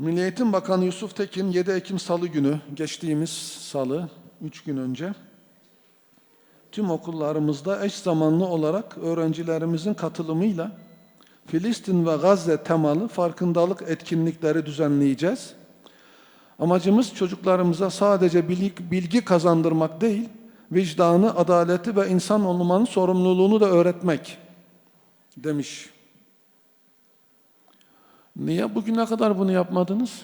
Milli Eğitim Bakanı Yusuf Tekin 7 Ekim Salı günü, geçtiğimiz salı, 3 gün önce tüm okullarımızda eş zamanlı olarak öğrencilerimizin katılımıyla Filistin ve Gazze temalı farkındalık etkinlikleri düzenleyeceğiz. Amacımız çocuklarımıza sadece bilgi, kazandırmak değil, vicdanı, adaleti ve insan olmanın sorumluluğunu da öğretmek demiş. Niye bugüne kadar bunu yapmadınız?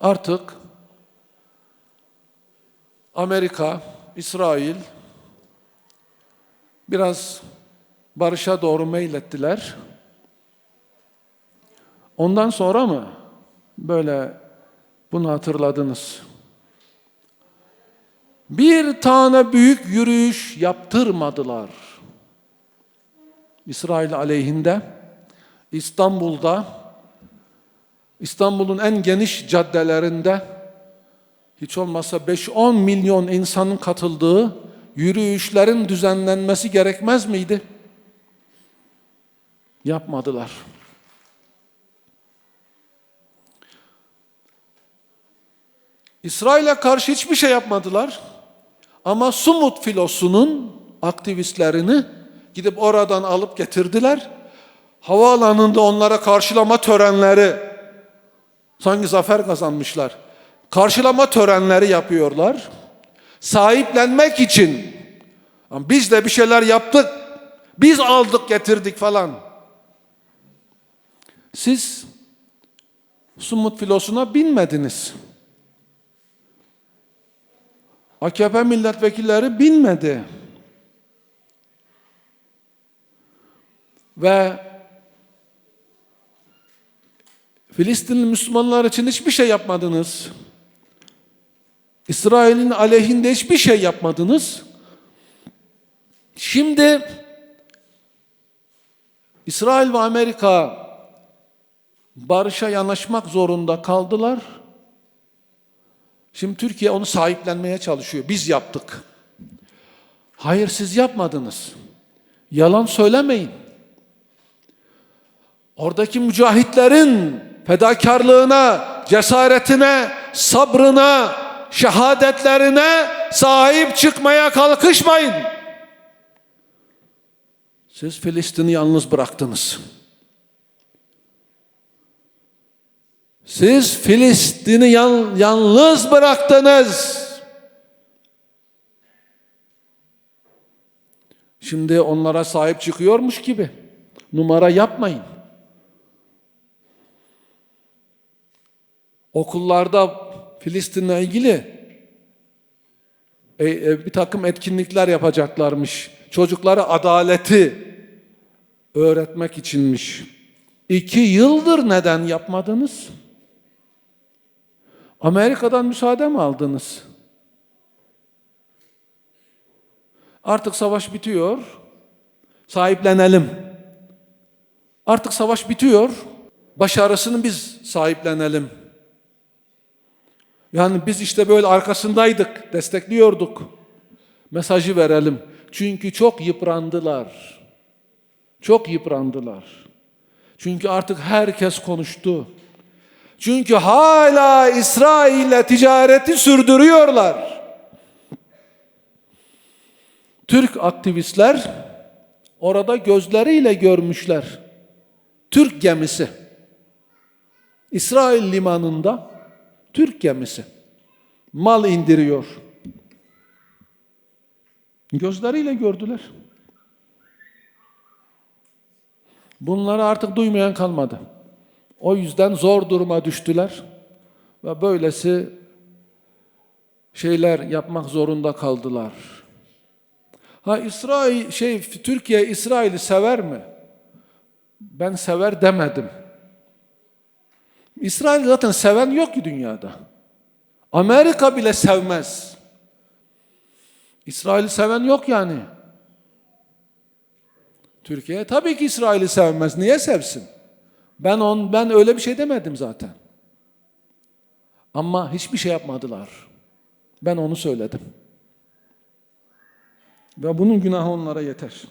Artık Amerika, İsrail biraz barışa doğru meylettiler. Ondan sonra mı böyle bunu hatırladınız? Bir tane büyük yürüyüş yaptırmadılar. İsrail aleyhinde İstanbul'da İstanbul'un en geniş caddelerinde hiç olmazsa 5-10 milyon insanın katıldığı yürüyüşlerin düzenlenmesi gerekmez miydi? Yapmadılar. İsrail'e karşı hiçbir şey yapmadılar. Ama Sumut filosunun aktivistlerini gidip oradan alıp getirdiler. Havaalanında onlara karşılama törenleri sanki zafer kazanmışlar. Karşılama törenleri yapıyorlar. Sahiplenmek için biz de bir şeyler yaptık. Biz aldık getirdik falan. Siz Sumut filosuna binmediniz. AKP milletvekilleri binmedi. Ve Filistinli Müslümanlar için hiçbir şey yapmadınız. İsrail'in aleyhinde hiçbir şey yapmadınız. Şimdi İsrail ve Amerika barışa yanaşmak zorunda kaldılar. Şimdi Türkiye onu sahiplenmeye çalışıyor. Biz yaptık. Hayır siz yapmadınız. Yalan söylemeyin. Oradaki mücahitlerin fedakarlığına, cesaretine, sabrına, şehadetlerine sahip çıkmaya kalkışmayın. Siz Filistin'i yalnız bıraktınız. Siz Filistin'i yan, yalnız bıraktınız. Şimdi onlara sahip çıkıyormuş gibi numara yapmayın. Okullarda Filistin'le ilgili e, e, bir takım etkinlikler yapacaklarmış. Çocuklara adaleti öğretmek içinmiş. İki yıldır neden yapmadınız? Amerika'dan müsaade mi aldınız? Artık savaş bitiyor. Sahiplenelim. Artık savaş bitiyor. Başarısını biz sahiplenelim. Yani biz işte böyle arkasındaydık, destekliyorduk. Mesajı verelim. Çünkü çok yıprandılar. Çok yıprandılar. Çünkü artık herkes konuştu. Çünkü hala İsrail'le ticareti sürdürüyorlar. Türk aktivistler orada gözleriyle görmüşler. Türk gemisi. İsrail limanında Türk gemisi mal indiriyor. Gözleriyle gördüler. Bunları artık duymayan kalmadı. O yüzden zor duruma düştüler ve böylesi şeyler yapmak zorunda kaldılar. Ha İsrail şey Türkiye İsrail'i sever mi? Ben sever demedim. İsrail zaten seven yok ki dünyada. Amerika bile sevmez. İsrail'i seven yok yani. Türkiye tabii ki İsrail'i sevmez. Niye sevsin? Ben on ben öyle bir şey demedim zaten. Ama hiçbir şey yapmadılar. Ben onu söyledim. Ve bunun günahı onlara yeter.